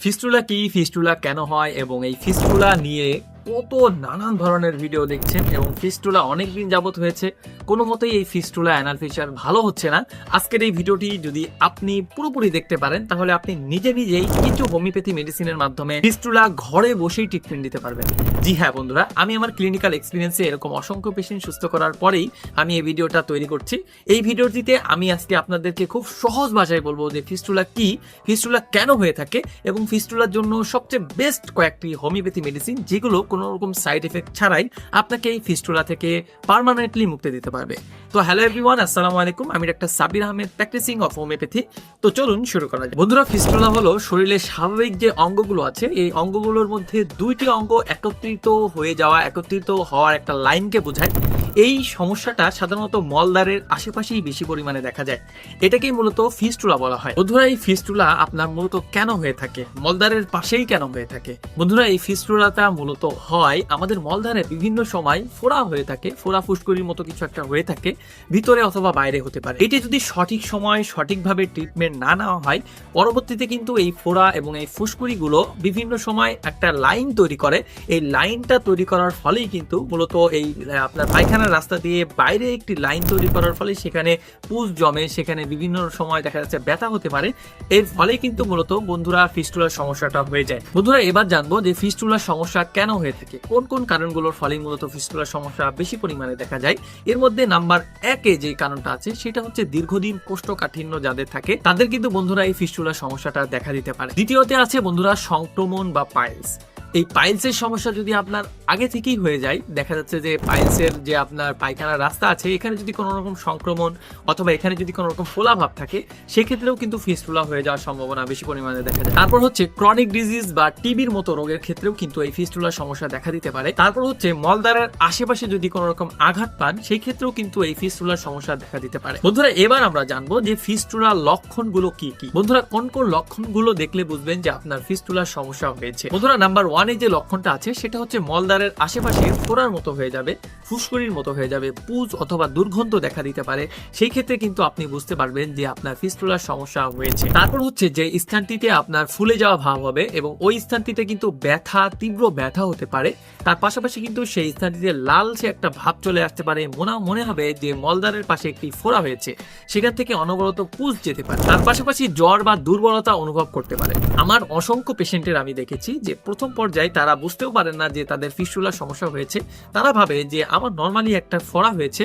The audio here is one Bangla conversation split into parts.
ফিস্টুলা কি ফিস্টুলা কেন হয় এবং এই ফিস্টুলা নিয়ে কত নানান ধরনের ভিডিও দেখছেন এবং ফিস্টুলা অনেক দিন যাবত হয়েছে। কোনো মতেই এই ফিস্টুলা অ্যানাল ফিচার ভালো হচ্ছে না। আজকের এই ভিডিওটি যদি আপনি পুরোপুরি দেখতে পারেন, তাহলে আপনি নিজে নিজেই কিছু হোমিওপ্যাথি মেডিসিনের মাধ্যমে ফিস্টুলা ঘরে বসেই ট্রিটমেন্ট দিতে পারবেন। জি হ্যাঁ বন্ধুরা, আমি আমার ক্লিনিক্যাল এক্সপিরিয়েন্সে এরকম অসংখ্য পেশেন্ট সুস্থ করার পরেই আমি এই ভিডিওটা তৈরি করছি। এই ভিডিওটিতে আমি আজকে আপনাদেরকে খুব সহজ ভাষায় বলব যে ফিস্টুলা কি, ফিস্টুলা কেন হয়ে থাকে এবং ফিস্টুলার জন্য সবচেয়ে বেস্ট কয়েকটি হোমিওপ্যাথি মেডিসিন যেগুলো কোনো রকম সাইড এফেক্ট ছাড়াই আপনাকে এই ফিস্টুলা থেকে পারমানেন্টলি মুক্তি দিতে পারবে। তো হ্যালো এভরিওয়ান আসসালামু আলাইকুম। আমি doctor Sabir Ahmed practicing of homeopathy তো চলুন শুরু করা যায় বন্ধুরা ফিস্টুলা হলো শরীরের স্বাভাবিক যে অঙ্গগুলো আছে, এই অঙ্গগুলোর মধ্যে দুইটি অঙ্গ একত্রিত হয়ে যাওয়া, একত্রিত হওয়ার একটা লাইনকে বোঝায়। এই সমস্যাটা সাধারণত মলদ্বারের আশেপাশেই বেশি পরিমাণে দেখা যায়। এটাকেই মূলত ফিস্টুলা বলা হয়। বন্ধুরা, এই ফিস্টুলা আপনার মূলত কেন হয়ে থাকে? মলদ্বারের পাশেই কেন হয়ে থাকে? বন্ধুরা, এই ফিস্টুলাটা মূলত হয় আমাদের মলদ্বারে বিভিন্ন সময় ফোড়া হয়ে থাকে, ফোড়া ফুসকুড়ির মতো কিছু একটা হয়ে থাকে, ভিতরে অথবা বাইরে হতে পারে। এটি যদি সঠিক সময় সঠিকভাবে ট্রিটমেন্ট না নেওয়া হয়, পরবর্তীতে কিন্তু এই ফোড়া এবং এই ফুসকুড়িগুলো বিভিন্ন সময় একটা লাইন তৈরি করে। এই লাইনটা তৈরি করার ফলেই কিন্তু মূলত এই আপনার পায়খানার রাস্তা দিয়ে বাইরে একটি লাইন তৈরি করার ফলে সেখানে পুষ জমে, সেখানে বিভিন্ন সময় দেখা যাচ্ছে ব্যথা হতে পারে। এর ফলে কিন্তু মূলত বন্ধুরা ফিস্টুলার সমস্যাটা হয়ে যায়। বন্ধুরা, এবার জানব যে ফিস্টুলার সমস্যা কেন হয়ে থাকে? কোন কোন কারণগুলোর ফলে মূলত ফিস্টুলার সমস্যা বেশি পরিমাণে দেখা যায়? এর মধ্যে নাম্বার একে যে কারণটা আছে, সেটা হচ্ছে দীর্ঘদিন কোষ্ঠকাঠিন্য যাদের থাকে, তাদের কিন্তু বন্ধুরা এই ফিস্টুলার সমস্যাটা দেখা দিতে পারে। দ্বিতীয়তে আছে বন্ধুরা সংক্রমণ বা পাইলস। এই পাইলসের সমস্যা যদি আপনার আগে থেকেই হয়ে যায়, দেখা যাচ্ছে যে পাইলসের যে আপনার পায়খানার রাস্তা আছে, এখানে যদি কোনো রকম সংক্রমণ অথবা এখানে যদি কোনো রকম ফোলা ভাব থাকে, সেক্ষেত্রেও কিন্তু ফিস্টুলা হয়ে যাওয়ার সম্ভাবনা বেশি পরিমাণে দেখা যায়। তারপর হচ্ছে ক্রনিক ডিজিজ বা টিবির মতো রোগের ক্ষেত্রেও কিন্তু এই ফিস্টুলার সমস্যা দেখা দিতে পারে। তারপর হচ্ছে মলদ্বারের আশেপাশে যদি কোনো রকম আঘাত পান সেই ক্ষেত্রেও কিন্তু এই ফিস্টুলার সমস্যা দেখা দিতে পারে। বন্ধুরা, এবার আমরা জানব যে ফিস্টুলার লক্ষণগুলো কি কি। বন্ধুরা, কোন কোন লক্ষণগুলো দেখলে বুঝবেন যে আপনার ফিস্টুলার সমস্যা হয়েছে? বন্ধুরা নাম্বার ওয়ানে যে লক্ষণটা আছে, সেটা হচ্ছে মলদ্বারের আশেপাশে ফোড়ার মতো হয়ে যাবে, ফুসকুড়ির মতো হয়ে যাবে, পুজ অথবা দুর্গন্ধ দেখা দিতে পারে। সেই ক্ষেত্রে কিন্তু আপনি বুঝতে পারবেন যে আপনার ফিস্টুলার সমস্যা হয়েছে। তারপর হচ্ছে যে স্থানটিতে আপনার ফুলে যাওয়া ভাব হবে এবং ওই স্থানটিতে কিন্তু ব্যথা, তীব্র ব্যথা হতে পারে। তার পাশাপাশি কিন্তু সেই স্থানটিতে লালচে একটা ভাব চলে আসতে পারে। মনে মনে হবে যে মলদ্বারের পাশে একটি ফোড়া হয়েছে, সেখান থেকে অনবরত পুজ যেতে পারে। তার পাশাপাশি জ্বর বা দুর্বলতা অনুভব করতে পারে। আমার অসংখ্য পেশেন্টের আমি দেখেছি যে প্রথম পর্যায়ে তারা বুঝতেও পারেন না যে তাদের ফিস্টুলার সমস্যা হয়েছে। তারা ভাবে যে আমার নর্মালি একটা ফোড়া হয়েছে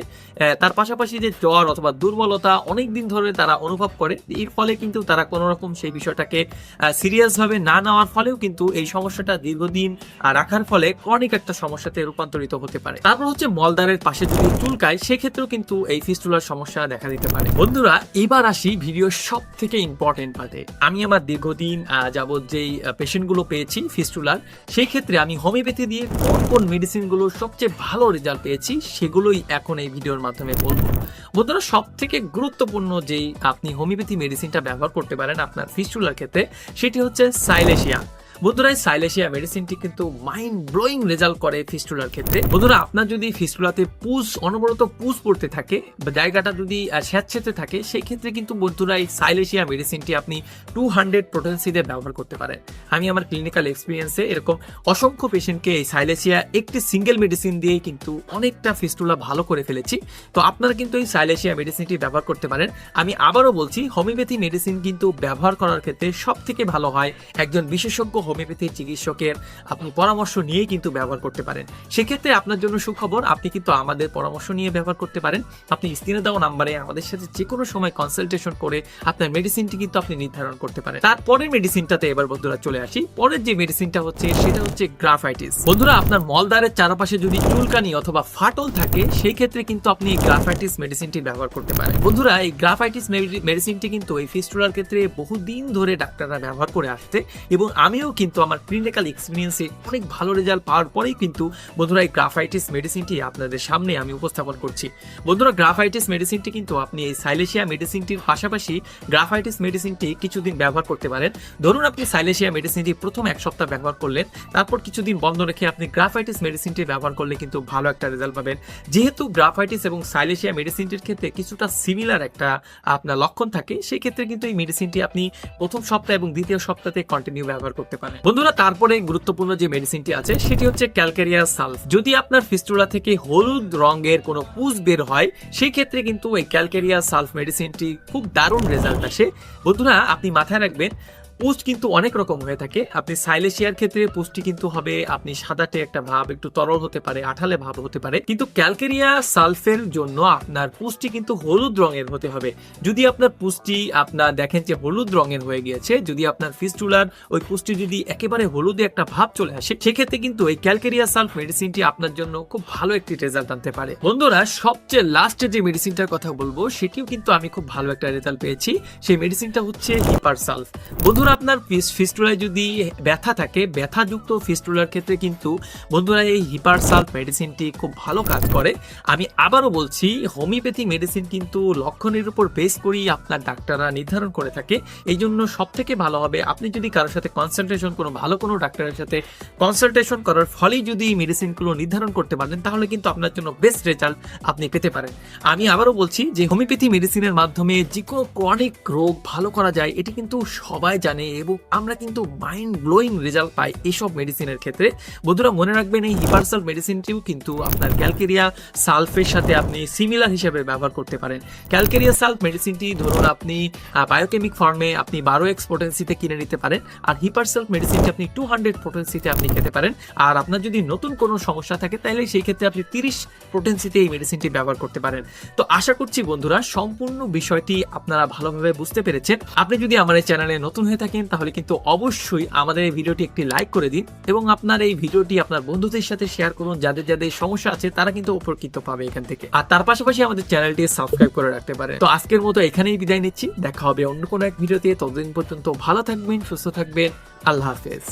তার পাশাপাশি যে জ্বর অথবা দুর্বলতা অনেক দিন ধরে তারা অনুভব করে, এর ফলে কিন্তু তারা কোনো রকম সেই বিষয়টাকে সিরিয়াস ভাবে না নেওয়ার ফলেও কিন্তু এই সমস্যাটা দীর্ঘদিন রাখার ফলে ক্রনিক একটা সমস্যাতে রূপান্তরিত হতে পারে। তারপর হচ্ছে মলদ্বারের পাশে যদি চুলকায়, সেক্ষেত্রেও কিন্তু এই ফিস্টুলার সমস্যা দেখা দিতে পারে। বন্ধুরা, এবার আসি ভিডিওর সব থেকে ইম্পর্টেন্ট পার্টে আমি আমার দীর্ঘদিন যাবত যেই পেশেন্টগুলো পেয়েছি ফিস্টুলার সেই ক্ষেত্রে আমি হোমিওপ্যাথি দিয়ে কোন কোন মেডিসিনগুলো সবচেয়ে ভালো রেজাল্ট পেয়েছি, সেগুলোই এখন এই ভিডিওর মাধ্যমে বলব। বন্ধুরা সব থেকে গুরুত্বপূর্ণ যেই আপনি হোমিওপ্যাথি মেডিসিনটা ব্যবহার করতে পারেন আপনার ফিস্টুলার ক্ষেত্রে, সেটি হচ্ছে সাইলেশিয়া। বন্ধুরা সাইলেশিয়া মেডিসিনটি কিন্তু মাইন্ড ব্লোয়িং রেজাল্ট করে ফিস্টুলার ক্ষেত্রে। বন্ধুরা, আপনার যদি ফিস্টুলাতে পুজ অনবরত পুজ পড়তে থাকে বা জায়গাটা যদি স্যাঁতসেঁতে থাকে সেই ক্ষেত্রে কিন্তু বন্ধুরা এই সাইলেশিয়া মেডিসিনটি আপনি টু হান্ড্রেড পোটেন্সিতে ব্যবহার করতে পারেন। আমি আমার ক্লিনিক্যাল এক্সপিরিয়েন্সে এরকম অসংখ্য পেশেন্টকে এই সাইলেশিয়া একটি সিঙ্গেল মেডিসিন দিয়েই কিন্তু অনেকটা ফিস্টুলা ভালো করে ফেলেছি। তো আপনারা কিন্তু এই সাইলেশিয়া মেডিসিনটি ব্যবহার করতে পারেন। আমি আবারও বলছি হোমিওপ্যাথি মেডিসিন কিন্তু ব্যবহার করার ক্ষেত্রে সব থেকে ভালো হয় একজন বিশেষজ্ঞ হোমিওপ্যাথি চিকিৎসকের আপনি পরামর্শ নিয়েই কিন্তু ব্যবহার করতে পারেন। সেক্ষেত্রে আপনার জন্য সুখবর, আপনি কিন্তু আমাদের পরামর্শ নিয়ে ব্যবহার করতে পারেন। আপনি স্ক্রিনে দেওয়া নাম্বারে আমাদের সাথে যে কোনো সময় কনসালটেশন করে আপনার মেডিসিনটি কিন্তু আপনি নির্ধারণ করতে পারেন। তারপরের মেডিসিনটাতে এবার বন্ধুরা চলে আসি। পরের যে মেডিসিনটা হচ্ছে, সেটা হচ্ছে গ্রাফাইটিস বন্ধুরা, আপনার মলদ্বারের চারপাশে যদি চুলকানি অথবা ফাটল থাকে সেই ক্ষেত্রে কিন্তু আপনি এই গ্রাফাইটিস মেডিসিনটি ব্যবহার করতে পারেন। বন্ধুরা, এই গ্রাফাইটিস মেডিসিনটি কিন্তু এই ফিস্টুলার ক্ষেত্রে বহুদিন ধরে ডাক্তাররা ব্যবহার করে আসছে এবং আমিও কিন্তু আমার ক্লিনিক্যাল এক্সপিরিয়েন্সে অনেক ভালো রেজাল্ট পাওয়ার পরেই কিন্তু বন্ধুরা এই গ্রাফাইটিস মেডিসিনটি আপনাদের সামনে আমি উপস্থাপন করছি। বন্ধুরা গ্রাফাইটিস মেডিসিনটি কিন্তু আপনি এই সাইলেশিয়া মেডিসিনটির পাশাপাশি গ্রাফাইটিস মেডিসিনটি কিছুদিন ব্যবহার করতে পারেন। ধরুন আপনি সাইলেশিয়া মেডিসিনটি প্রথম এক সপ্তাহ ব্যবহার করলেন, তারপর কিছুদিন বন্ধ রেখে আপনি গ্রাফাইটিস মেডিসিনটি ব্যবহার করলে কিন্তু ভালো একটা রেজাল্ট পাবেন। যেহেতু গ্রাফাইটিস এবং সাইলেশিয়া মেডিসিনটির ক্ষেত্রে কিছুটা সিমিলার একটা আপনার লক্ষণ থাকে, সেই ক্ষেত্রে কিন্তু এই মেডিসিনটি আপনি প্রথম সপ্তাহ এবং দ্বিতীয় সপ্তাহে কন্টিনিউ ব্যবহার করতে পারেন। বন্ধুরা, তারপরে গুরুত্বপূর্ণ যে মেডিসিনটি আছে, সেটি হচ্ছে ক্যালকেরিয়া সালফ যদি আপনার ফিস্টুলা থেকে হলুদ রঙের কোনো পুজ বের হয় সেই ক্ষেত্রে কিন্তু এই ক্যালকেরিয়া সালফ মেডিসিনটি খুব দারুণ রেজাল্ট আসে। বন্ধুরা, আপনি মাথায় রাখবেন পোস্ট কিন্তু অনেক রকম হয়ে থাকে। আপনি সাইলেশিয়ার ক্ষেত্রে পোস্টটি কিন্তু হবে আপনি সাদাটে একটা ভাব, একটু তরল হতে পারে, আঠালে ভাব হতে পারে। কিন্তু ক্যালকেরিয়া সালফের জন্য আপনার পুষ্টি কিন্তু হলুদ রঙের হতে হবে। যদি আপনার পুষ্টি আপনার দেখেন যে হলুদ রঙের হয়ে গিয়েছে, যদি আপনার ফিস্টুলার ওই পুষ্টি যদি একেবারে হলুদে একটা ভাব চলে আসে, সেক্ষেত্রে কিন্তু এই ক্যালকেরিয়া সালফ মেডিসিনটি আপনার জন্য খুব ভালো একটি রেজাল্ট আনতে পারে। বন্ধুরা, সবচেয়ে লাস্টে যে মেডিসিনটার কথা বলব, সেটিও কিন্তু আমি খুব ভালো একটা রেজাল্ট পেয়েছি। সেই মেডিসিনটা হচ্ছে হিপার সালফ বন্ধুরা আপনার ফিস্টুলায় যদি ব্যথা থাকে, ব্যথাযুক্ত ফিস্টুলার ক্ষেত্রে কিন্তু বন্ধুরা এই হিপার সালফ মেডিসিনটি খুব ভালো কাজ করে। আমি আবারও বলছি, হোমিওপ্যাথি মেডিসিন কিন্তু লক্ষণের উপর বেস করেই আপনার ডাক্তাররা নির্ধারণ করে থাকে। এই জন্য সব থেকে ভালো হবে, আপনি যদি কারোর সাথে কনসালটেশন কোনো ভালো কোনো ডাক্তারের সাথে কনসালটেশন করার ফলেই যদি মেডিসিনগুলো নির্ধারণ করতে পারেন, তাহলে কিন্তু আপনার জন্য বেস্ট রেজাল্ট আপনি পেতে পারেন। আমি আবারও বলছি যে হোমিওপ্যাথি মেডিসিনের মাধ্যমে যে কোনো ক্রনিক রোগ ভালো করা যায়, এটি কিন্তু সবাই জানে। এবং আমরা কিন্তু মাইন্ড ব্লোয়িং রেজাল্ট পাই এইসব মেডিসিনের ক্ষেত্রে। বন্ধুরা, মনে রাখবেন এই হিপারসাল মেডিসিনটিও কিন্তু আপনার ক্যালকেরিয়া সালফের সাথে আপনি সিমিলার হিসেবে ব্যবহার করতে পারেন। ক্যালকেরিয়া সালফ মেডিসিনটি ধরুন আপনি বায়োকেমিক ফর্মে আপনি বারো এক্স পোটেন্সিতে কিনে নিতে পারেন আর হিপারসালফ মেডিসিনটি আপনি টু হান্ড্রেড পোটেন্সিতে আপনি খেতে পারেন। আর আপনার যদি নতুন কোনো সমস্যা থাকে, তাহলে সেই ক্ষেত্রে আপনি তিরিশ পোটেন্সিতে এই মেডিসিনটি ব্যবহার করতে পারেন। তো আশা করছি বন্ধুরা, সম্পূর্ণ বিষয়টি আপনারা ভালোভাবে বুঝতে পেরেছেন। আপনি যদি আমার এই চ্যানেলে নতুন হয়ে থাকেন, তাহলে কিন্তু অবশ্যই আমাদের এই ভিডিওটি একটি লাইক করে দিন এবং আপনার এই ভিডিওটি আপনার বন্ধুদের সাথে শেয়ার করুন। যাদের যাদের সমস্যা আছে, তারা কিন্তু উপকৃত পাবে এখান থেকে। আর তার পাশাপাশি আমাদের চ্যানেলটি সাবস্ক্রাইব করে রাখতে পারে। তো আজকের মতো এখানেই বিদায় নিচ্ছি। দেখা হবে অন্য কোনো এক ভিডিওতে। ততদিন পর্যন্ত ভালো থাকবেন, সুস্থ থাকবেন। আল্লাহ হাফেজ।